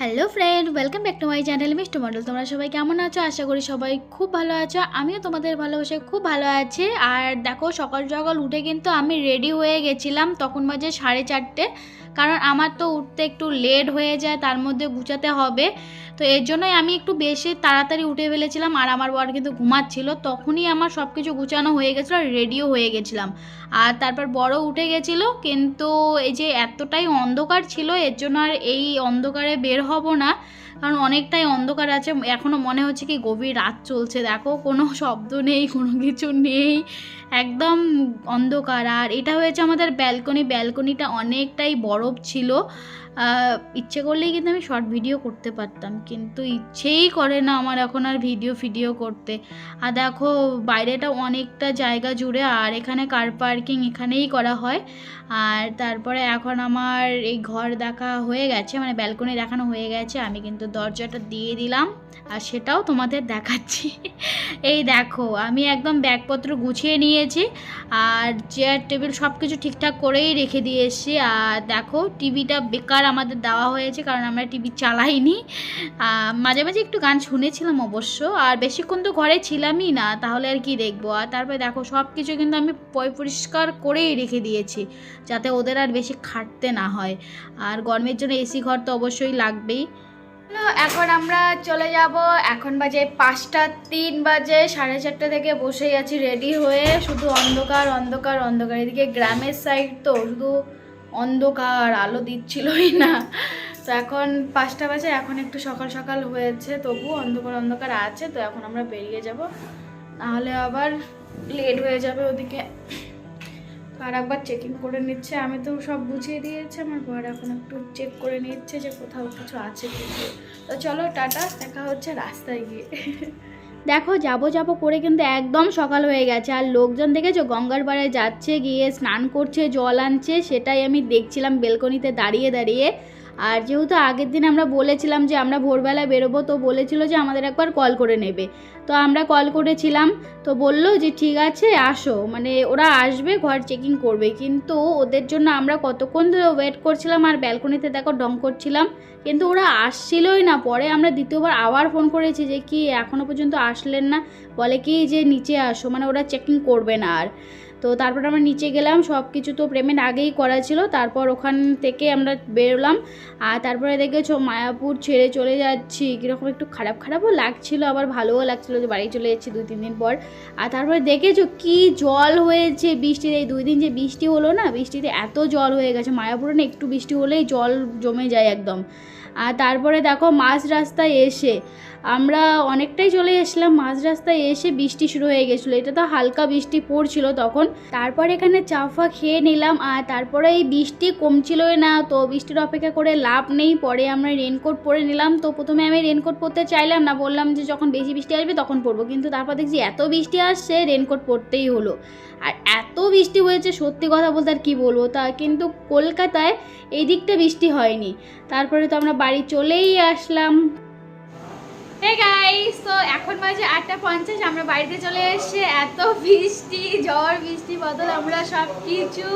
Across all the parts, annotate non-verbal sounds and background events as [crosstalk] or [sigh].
Hello friend welcome back to my channel মিস্টু model তোমরা সবাই কেমন আছো? আশা করি সবাই খুব ভালো আছো। আমিও তোমাদের ভালোবাসে খুব ভালো আছি। আর দেখো, সকাল সকাল উঠে কিন্তু আমি রেডি হয়ে গেছিলাম তখন বাজে সাড়ে চারটে। কারণ আমার তো উঠতে একটু লেট হয়ে যায়, তার মধ্যে গুছাতে হবে। তো এর জন্যই আমি একটু বেশি তাড়াতাড়ি উঠে ফেলেছিলাম আর আমার বর কিন্তু ঘুমাচ্ছিল। তখনই আমার সব কিছু গুছানো হয়ে গেছিল আর রেডিও হয়ে গেছিলাম। আর তারপর বড় উঠে গেছিল কিন্তু এই যে এতটাই অন্ধকার ছিল এর জন্য আর এই অন্ধকারে বের হব না। কারণ অনেকটাই অন্ধকার আছে এখনও মনে হচ্ছে কি গভীর রাত চলছে। দেখো কোনো শব্দ নেই, কোনো কিছু নেই। একদম অন্ধকার। আর এটা হয়েছে আমাদের ব্যালকনি ব্যালকনিটা অনেকটাই বরফ ছিল। ইচ্ছে করলেই কিন্তু আমি শর্ট ভিডিও করতে পারতাম, কিন্তু ইচ্ছেই করে না আমার এখন আর ভিডিও ফিডিও করতে। আর দেখো, বাইরেটা অনেকটা জায়গা জুড়ে, আর এখানে কার পার্কিং এখানেই করা হয়। আর তারপরে এখন আমার এই ঘর দেখা হয়ে গেছে মানে ব্যালকনি দেখানো হয়ে গেছে। আমি কিন্তু দরজাটা দিয়ে দিলাম, আর সেটাও তোমাদের দেখাচ্ছি। এই দেখো, আমি একদম ব্যাগপত্র গুছিয়ে নিয়েছি আর চেয়ার টেবিল সব কিছু ঠিকঠাক করেই রেখে দিয়ে এসেছি আর দেখো টিভিটা বেকার আমাদের দেওয়া হয়েছে, কারণ আমরা টিভি চালাইনি। মাঝে মাঝে একটু গান শুনেছিলাম অবশ্য, আর বেশিক্ষণ তো ঘরে ছিলামই না, তাহলে আর কি দেখব? আর তারপরে দেখো সব কিছু কিন্তু আমি পরিষ্কার করেই রেখে দিয়েছি, যাতে ওদের আর বেশি খাটতে না হয়। আর গরমের জন্য এসি ঘর তো অবশ্যই লাগবেই। এখন আমরা চলে যাব। এখন বাজে পাঁচটা তিন বাজে, সাড়ে চারটে থেকে বসেই আছি রেডি হয়ে শুধু অন্ধকার অন্ধকার অন্ধকার। এদিকে গ্রামের সাইড তো শুধু অন্ধকার, আলো দিচ্ছিলই না। তো এখন পাঁচটা বাজে, এখন একটু সকাল সকাল হয়েছে, তবু অন্ধকার অন্ধকার আছে, তো এখন আমরা বেরিয়ে যাব। নাহলে আবার লেট হয়ে যাবে ওদিকে। আর একবার চেকিং করে নিচ্ছে। আমি তো সব বুঝিয়ে দিয়েছি, আমার ঘর এখন একটু চেক করে নিচ্ছে যে কোথাও কিছু আছে কি তো চলো টাটা, দেখা হচ্ছে রাস্তায় গিয়ে। দেখো, যাব যাব করে কিন্তু একদম সকাল হয়ে গেছে। আর লোকজন দেখেছ, গঙ্গার পাড়ে যাচ্ছে, গিয়ে স্নান করছে, জল আনছে, সেটাই আমি দেখছিলাম বেলকনিতে দাঁড়িয়ে দাঁড়িয়ে। আর যেহেতু আগের দিন আমরা বলেছিলাম যে আমরা ভোরবেলা বেরোবো, তো বলেছিল যে আমাদের একবার কল করে নেবে। তো আমরা কল করেছিলাম, তো বলল যে ঠিক আছে, আসো। মানে ওরা আসবে, ঘর চেকিং করবে। কিন্তু ওদের জন্য আমরা কতক্ষণ ধরে ওয়েট করছিলাম আর ব্যালকনিতে দেখো ডং করছিলাম। কিন্তু ওরা আসছিলই না। পরে আমরা দ্বিতীয়বার আবার ফোন করেছি যে কি এখনও পর্যন্ত আসলেন না। বলে কি যে নিচে আসো। মানে ওরা চেকিং করবে না আর। তো তারপর আমরা নিচে গেলাম সব কিছু তো পেমেন্ট আগেই করা ছিল। তারপর ওখান থেকে আমরা বেরোলাম, আর তারপরে দেখেছ মায়াপুর ছেড়ে চলে যাচ্ছি। কীরকম একটু খারাপ খারাপও লাগছিল, আবার ভালোও লাগছিল যে বাড়ি চলে যাচ্ছি দুই তিন দিন পর। আর তারপরে দেখেছ কি জল হয়েছে বৃষ্টিতে, এই দুই দিন যে বৃষ্টি হলো না, বৃষ্টিতে এত জল হয়ে গেছে। মায়াপুরে না একটু বৃষ্টি হলেই জল জমে যায় একদম। আর তারপরে দেখো মাঝ রাস্তায় এসে আমরা অনেকটাই চলে এসলাম মাঝ রাস্তায় এসে বৃষ্টি শুরু হয়ে গেছিল। এটা তো হালকা বৃষ্টি পড়ছিল তখন তারপর এখানে চাফা খেয়ে নিলাম আর তারপরে এই বৃষ্টি কমছিলই না, তো বৃষ্টির অপেক্ষা করে লাভ নেই। পরে আমরা রেনকোট পরে নিলাম। তো প্রথমে আমি রেনকোট পরতে চাইলাম না, বললাম যে যখন বেশি বৃষ্টি আসবে তখন পরবো। কিন্তু তারপর দেখছি এত বৃষ্টি আসছে রেনকোট পরতেই হলো। আর এত বৃষ্টি হয়েছে, সত্যি কথা বলতে আর কী বলব? তা কিন্তু কলকাতায় এই দিকটা বৃষ্টি হয়নি। তারপরে তো আমরা বাড়ি চলেই আসলাম। গাইস তো এখন বাজে আটটা পঞ্চাশ, আমরা বাড়িতে চলে এসেছি। এত বৃষ্টি, ঝড়, বৃষ্টি, বদল, আমরা সব কিছু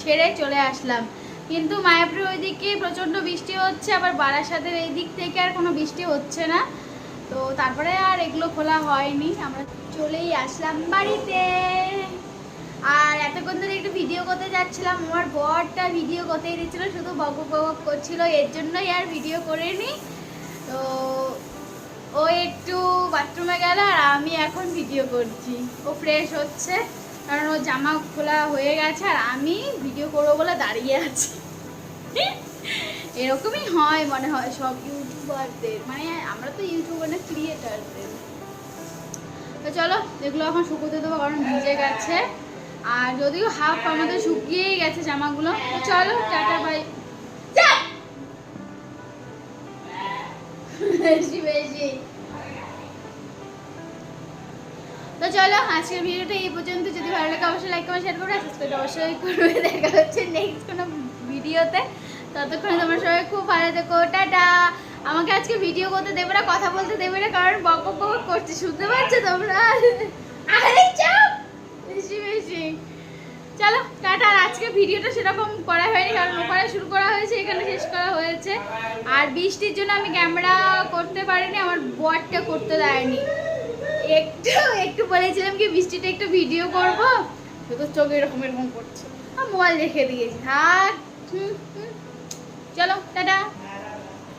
ছেড়ে চলে আসলাম। কিন্তু মায়াপুরের ওইদিকে প্রচণ্ড বৃষ্টি হচ্ছে, আবার বারাসাতের এই দিক থেকে আর কোনো বৃষ্টি হচ্ছে না। তো তারপরে আর এগুলো খোলা হয়নি, আমরা চলেই আসলাম বাড়িতে। আর এতক্ষণ ধরে একটু ভিডিও করতে যাচ্ছিলাম, আমার বরটা ভিডিও করতেই দিচ্ছিল শুধু বক বক করছিল, এর জন্যই আর ভিডিও করিনি। তো ও একটু বাথরুমে গেল আর আমি এখন ভিডিও করছি। ও ফ্রেশ হচ্ছে, কারণ ও জামা খোলা হয়ে গেছে আর আমি ভিডিও করব বলে দাঁড়িয়ে আছি। এরকমই হয় মনে হয় সব ইউটিউবারদের মানে আমরা তো ইউটিউবার না ক্রিয়েটারদের তো চলো, এগুলো এখন শুকোতে দেবো, কারণ ভিজে গেছে। আর যদিও হাফ আমাদের শুকিয়েই গেছে জামাগুলো চলো, টাটা বাই তো চলো, আজকের ভিডিওটা এই পর্যন্ত। যদি ভালো লাগে, অবশ্যই লাইক কমেন্ট শেয়ার করবে। অবশ্যই করবে। [laughs] দেখা হচ্ছে নেক্সট কোনো ভিডিওতে। ততক্ষণ তোমার সবাই খুব ভালো থেকো। টাটা! আমাকে আজকে ভিডিও করতে দেবে না, কথা বলতে দেবে না, কারণ বক বক করছে। শুনতে পাচ্ছ তোমরা? আরে চাপ! বেশি বেশি। চলো, টাটা। আর আজকে ভিডিওটা সেরকম করা হয়নি, কারণ ওখানে শুরু করা হয়েছে, এখানে শেষ করা হয়েছে। আর বৃষ্টির জন্য আমি ক্যামেরা করতে পারিনি, আমার বরটা করতে দেয়নি। একটু একটু বলেছিলাম কি বৃষ্টিটা একটু ভিডিও করব। তো চোখ এরকম এরকম করছে। মোবাইল রেখে দিয়েছি। হুম। চলো, টাটা।